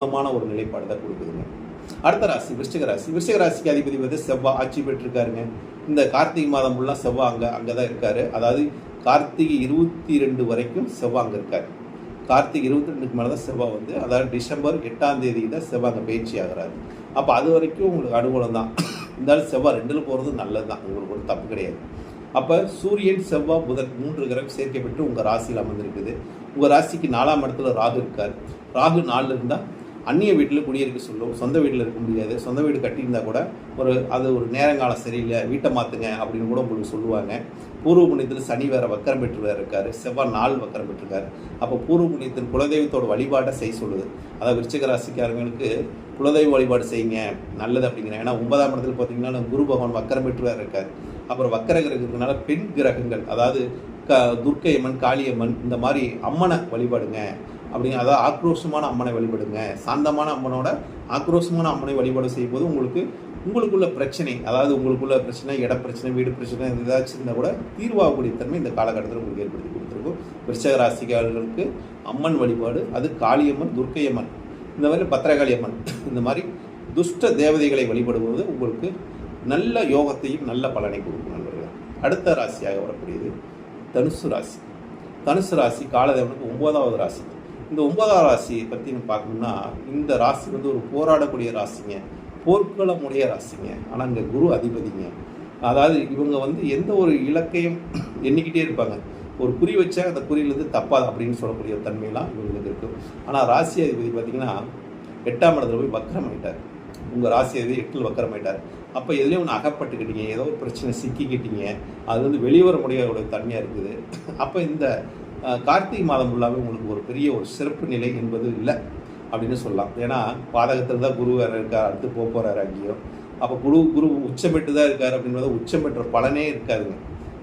சுத்தமான ஒரு நிலைப்பாடு தான் கொடுக்குதுங்க. அடுத்த ராசி விருச்சிக ராசி. விருச்சிக ராசிக்கு அதிபதி வந்து செவ்வாய் ஆட்சி பெற்றிருக்காருங்க. இந்த கார்த்திகை மாதம் ஃபுல்லாக செவ்வாய் அங்கே அங்கே தான் இருக்காரு. அதாவது கார்த்திகை இருபத்தி ரெண்டு வரைக்கும் செவ்வாய் அங்கே இருக்காரு. கார்த்திகை இருபத்தி ரெண்டுக்கு மேலே தான் செவ்வாய் வந்து அதாவது டிசம்பர் எட்டாம் தேதி தான் செவ்வாய் அங்கே பயிற்சி ஆகிறாரு. அப்போ அது வரைக்கும் உங்களுக்கு அனுகூலம் தான். இருந்தாலும் செவ்வாய் ரெண்டில் போகிறது நல்லது தான். உங்களுக்கு ஒரு தப்பு கிடையாது. அப்போ சூரியன் செவ்வாய் புதன் மூன்று கிரகம் சேர்க்கப்பட்டு உங்கள் ராசியில் அமர்ந்திருக்குது. உங்கள் ராசிக்கு நாலாம் இடத்துல ராகு இருக்கார். ராகு நாலில் இருந்தால் அந்நிய வீட்டில் குடியிருக்க சொல்லும் சொந்த வீட்டில் இருக்க முடியாது. சொந்த வீடு கட்டியிருந்தா கூட ஒரு அது ஒரு நேரங்காலம் சரியில்லை வீட்டை மாற்றுங்க அப்படின்னு கூட உங்களுக்கு சொல்லுவாங்க. பூர்வ புண்ணியத்தில் சனி வேற வக்கரம் பெற்று இருக்கார். செவ்வாய் நாள் வக்கரம் பெற்றிருக்காரு. அப்போ பூர்வ புண்ணியத்தின் குலதெய்வத்தோட வழிபாட்டை செய்ய சொல்லுது. அதாவது விருச்சிக ராசிக்காரங்களுக்கு குலதெய்வ வழிபாடு செய்யுங்க நல்லது அப்படிங்கிறேன் ஏன்னா ஒன்பதாம் இடத்துல பார்த்தீங்கன்னா குரு பகவான் வக்கரம் பெற்று இருக்கார். அப்புறம் வக்கர கிரகத்தினால பெண் கிரகங்கள் அதாவது க துர்க்கையம்மன் காளியம்மன் இந்த மாதிரி அம்மனை வழிபாடுங்க. அப்படிங்க அதாவது ஆக்ரோஷமான அம்மனை வழிபடுங்க. சாந்தமான அம்மனோட ஆக்ரோஷமான அம்மனை வழிபாடு செய்யும்போது உங்களுக்கு உங்களுக்குள்ள பிரச்சனை அதாவது உங்களுக்குள்ள பிரச்சனை இட பிரச்சனை வீடு பிரச்சனை ஏதாச்சும் இருந்தால் கூட தீர்வாகக்கூடிய தன்மை இந்த காலகட்டத்தில் உங்களுக்கு ஏற்படுத்தி கொடுத்துருக்கும். விருச்சக ராசிக்காரர்களுக்கு அம்மன் வழிபாடு அது காளியம்மன் துர்க்கையம்மன் இந்த மாதிரி பத்திரகாளி அம்மன் இந்த மாதிரி துஷ்ட தேவதைகளை வழிபடுவது உங்களுக்கு நல்ல யோகத்தையும் நல்ல பலனை கொடுக்கும் நண்பர்கள். அடுத்த ராசியாக வரக்கூடியது தனுசு ராசி. தனுசு ராசி காலதேவனுக்கு ஒன்பதாவது ராசி. இந்த ஒன்பதாம் ராசியை பற்றி நம்ம பார்க்கணும்னா இந்த ராசி வந்து ஒரு போராடக்கூடிய ராசிங்க. போர்க்களமுடைய ராசிங்க. ஆனால் இங்கே குரு அதிபதிங்க. அதாவது இவங்க வந்து எந்த ஒரு இலக்கையும் எண்ணிக்கிட்டே இருப்பாங்க. ஒரு குறி வச்சா அந்த குறியிலேருந்து தப்பாது அப்படின்னு சொல்லக்கூடிய தன்மையெல்லாம் இவங்களுக்கு இருக்கும் ஆனால் ராசி அதிபதி பார்த்தீங்கன்னா எட்டாம் இடத்துல போய் வக்கரம் உங்கள் ராசி அதிபதி எட்டில் வக்கரம் அப்போ எதுலேயும் ஒன்று அகப்பட்டுக்கிட்டீங்க. ஏதோ ஒரு பிரச்சனை சிக்கிக்கிட்டீங்க. அது வந்து வெளிவர முடியாத தன்மையாக இருக்குது. அப்போ இந்த கார்த்திகை மாதம் ஃபுல்லாகவே உங்களுக்கு ஒரு பெரிய ஒரு சிறப்பு நிலை என்பது இல்லை அப்படின்னு சொல்லலாம். ஏன்னா பாதகத்தில் தான் குரு வேறு இருக்கார் அடுத்து போக போகிறாரு அங்கேயும். அப்போ குரு குரு உச்சம் பெற்று தான் இருக்கார் அப்படின்றது உச்சம் பெற்ற பலனே இருக்காதுங்க.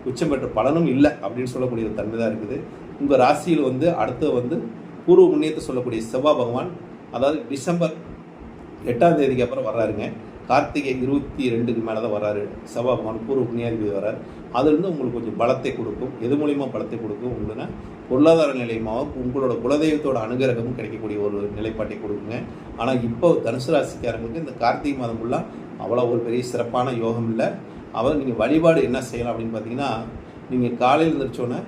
உச்சம் பெற்ற பலனும் இல்லை அப்படின்னு சொல்லக்கூடிய ஒரு தன்மை தான் இருக்குது. உங்கள் ராசியில் வந்து அடுத்து வந்து பூர்வ புண்ணியத்தை சொல்லக்கூடிய செவ்வாய் பகவான் அதாவது டிசம்பர் எட்டாம் தேதிக்கு அப்புறம் வர்றாருங்க. கார்த்திகை இருபத்தி ரெண்டுக்கு மேலே தான் வராரு செவ்வாய் மண்பூர்வ பூர்வ புண்ணியாதிபதி வர்றார். அதுலேருந்து உங்களுக்கு கொஞ்சம் பலத்தை கொடுக்கும். எது மூலியமாக பலத்தை கொடுக்கும் உங்களுக்கு பொருளாதார நிலையமாக உங்களோட குலதெய்வத்தோட அனுகிரகமும் கிடைக்கக்கூடிய ஒரு நிலைப்பாட்டை கொடுக்குங்க. ஆனால் இப்போ தனுசு ராசிக்காரங்களுக்கு இந்த கார்த்திகை மாதம் ஃபுல்லாக அவ்வளோ ஒரு பெரிய சிறப்பான யோகம் இல்லை. அவர் நீங்கள் வழிபாடு என்ன செய்யலாம் அப்படின்னு பார்த்தீங்கன்னா நீங்கள் காலையில் எழுந்திரிச்சோன்னே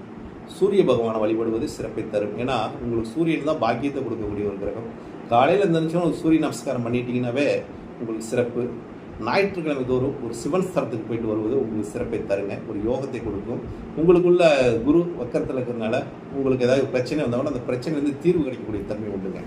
சூரிய பகவானை வழிபடுவது சிறப்பை தரும். ஏன்னா உங்களுக்கு சூரியன் தான் பாக்கியத்தை கொடுக்கக்கூடிய ஒரு கிரகம். காலையில் எழுந்திரிச்சோன்னா ஒரு சூரிய நமஸ்காரம் பண்ணிட்டீங்கன்னாவே உங்களுக்கு சிறப்பு. ஞாயிற்றுக்கிழமை தோறும் ஒரு சிவன் ஸ்தலத்துக்கு போயிட்டு வருவது உங்களுக்கு சிறப்பை தருங்க. ஒரு யோகத்தை கொடுக்கும். உங்களுக்குள்ள குரு வக்கரத்தில் இருக்கிறதுனால உங்களுக்கு ஏதாவது பிரச்சனை வந்தாலும் அந்த பிரச்சனை வந்து தீர்வு கிடைக்கக்கூடிய தன்மை உண்டுங்க.